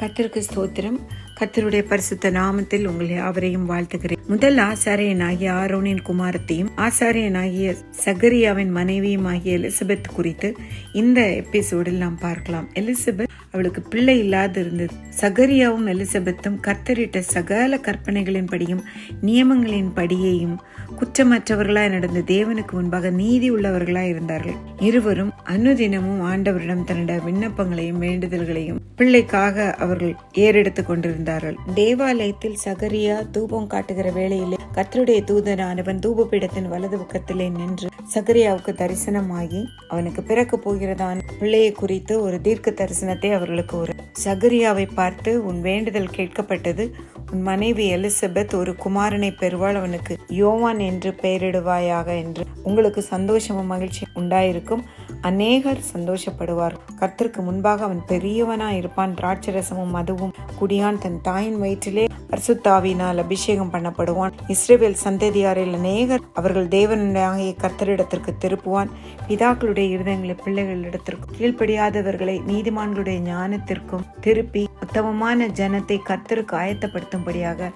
கத்திற்கு ஸ்தோத்திரம். கத்தருடைய பரிசுத்த நாமத்தில் உங்களை அவரையும் வாழ்த்துகிறேன். முதல் ஆசாரியனாகிய ஆரோனின் குமாரத்தையும் ஆசாரியனாகிய சகரியாவின் மனைவியும் ஆகிய எலிசபெத் குறித்து இந்த எபிசோடில் நாம் பார்க்கலாம். எலிசபெத் அவளுக்கு பிள்ளை இல்லாது இருந்தது சகரியாவும் எலிசபெத்தும் கர்த்தரிட்ட சகல கற்பனைகளின் படியும் நியமங்களின் படியையும் குற்றமற்றவர்களாய் நடந்த தேவனுக்கு முன்பாக நீதி உள்ளவர்களாய் இருந்தார்கள். இருவரும் அனுதினமும் ஆண்டவரிடம் தன்னுடைய விண்ணப்பங்களையும் வேண்டுதல்களையும் பிள்ளைக்காக அவர்கள் ஏறெடுத்துக் கொண்டிருந்தார்கள். தேவாலயத்தில் சகரியா தூபம் காட்டுகிற வேளையிலே கர்த்தருடைய தூதனானவன் தூபபீடத்தின் வலது பக்கத்திலே நின்று சகரியாவுக்கு தரிசனமாகி அவனுக்கு பிறக்க போகிறதான பிள்ளையை குறித்து ஒரு தீர்க்க தரிசனத்தை அவர்களுக்கு ஒரு சகரியாவை பார்த்து உன் வேண்டுதல் கேட்கப்பட்டது. மனைவி எலிசபெத் ஒரு குமாரனை பெறுவாள். அவனுக்கு யோவான் என்று பெயரிடுவாயாக என்று உங்களுக்கு சந்தோஷமும் மகிழ்ச்சி உண்டாயிருக்கும். அநேகர் சந்தோஷப்படுவார். கர்த்தருக்கு முன்பாக அவன் பெரியவனா இருப்பான். திராட்சரசமும் மதுவும் குடியான். தன் தாயின் வயிற்றிலே அர்சுத்தாவினால் அபிஷேகம் பண்ணப்படுவான். இஸ்ரேவேல் சந்ததியாரில் அநேகர் அவர்கள் தேவனுடைய கர்த்தரிடத்திற்கு திருப்புவான். பிதாக்களுடைய இருதயங்களை பிள்ளைகளிடத்திற்கும் கீழ்ப்படியாதவர்களை நீதிமான்களுடைய ஞானத்திற்கும் திருப்பி உத்தமமான ஜனத்தை கர்த்தருக்கு ஆயத்தப்படுத்தும்படியாக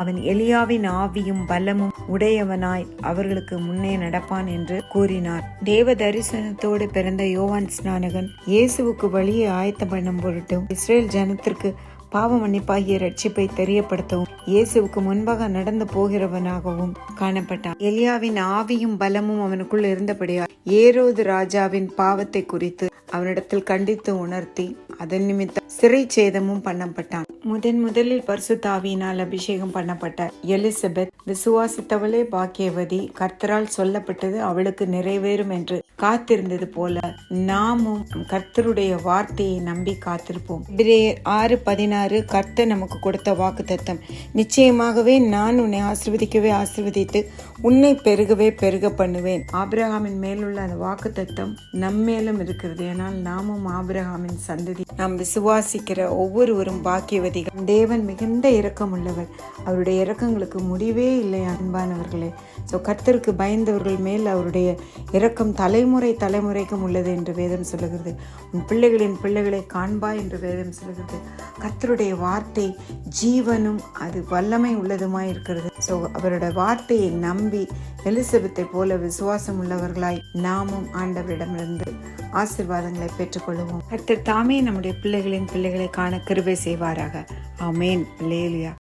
அவன் எலியாவின் ஆவியும் பலமும் உடையவனாய் அவர்களுக்கு முன்னே நடப்பான் என்று கூறினார். தேவ தரிசனத்தோடு பிறந்த யோவான் ஸ்நானகன் இயேசுவுக்கு வழியை ஆயத்தம் பண்ணும் பொருட்டும் இஸ்ரேல் ஜனத்திற்கு பாவ மன்னிப்பாகிய ரட்சிப்பை தெரியப்படுத்தவும் இயேசுவுக்கு முன்பாக நடந்து போகிறவனாகவும் காணப்பட்டான். எலியாவின் ஆவியும் பலமும் அவனுக்குள் இருந்தபடியால் ஏரோது ராஜாவின் பாவத்தை குறித்து அவனிடத்தில் கண்டித்து உணர்த்தி அதன் நிமித்தம் சிறை சேதமும் பண்ணப்பட்டான். முதன் முதலில் பரிசுத்தாவியினால் அபிஷேகம் பண்ணப்பட்ட எலிசபெத் விசுவாசித்தவளே பாக்கியவதி கர்த்தரால் சொல்லப்பட்டது அவளுக்கு நிறைவேறும் என்று காத்திருந்தது போல நாமும் கர்த்தருடைய வார்த்தையை நம்பி காத்திருப்போம். ஆறு பதினாறு கர்த்தர் நமக்கு கொடுத்த வாக்கு தத்தம் நிச்சயமாகவே நான் உன்னை ஆசிர்வதிக்கவே ஆசிர்வதித்து உன்னை பெருகவே பெருக பண்ணுவேன். ஆபிரகாமின் மேலுள்ள அந்த வாக்கு தத்தம் நம்மேலும் இருக்கிறது. ஏனால் நாமும் ஆபிரகாமின் சந்ததி. நாம் விசுவாசிக்கிற ஒவ்வொருவரும் பாக்கியவதிகள். தேவன் மிகுந்த இரக்கம் உள்ளவர். அவருடைய இரக்கங்களுக்கு முடிவே இல்லை அன்பானவர்களே. ஸோ கர்த்தருக்கு பயந்தவர்கள் மேல் அவருடைய இரக்கம் தலைமுறை தலைமுறைக்கும் உள்ளது என்று வேதம் சொல்லுகிறது. உன் பிள்ளைகளின் பிள்ளைகளை காண்பா என்று வேதம் சொல்லுகிறது. கர்த்தருடைய வார்த்தை ஜீவனும் அது வல்லமை உள்ளதுமாய் இருக்கிறது. ஸோ அவருடைய வார்த்தையை நம்பி எலிசபெத்தை போல விசுவாசம் உள்ளவர்களாய் நாமும் ஆண்டவரிடமிருந்து ஆசிர்வாதங்களை பெற்றுக்கொள்வோம் கர்த்தர் தாமே நம்முடைய பிள்ளைகளின் பிள்ளைகளை காண கிருபை செய்வாராக. ஆமேன். லேலியா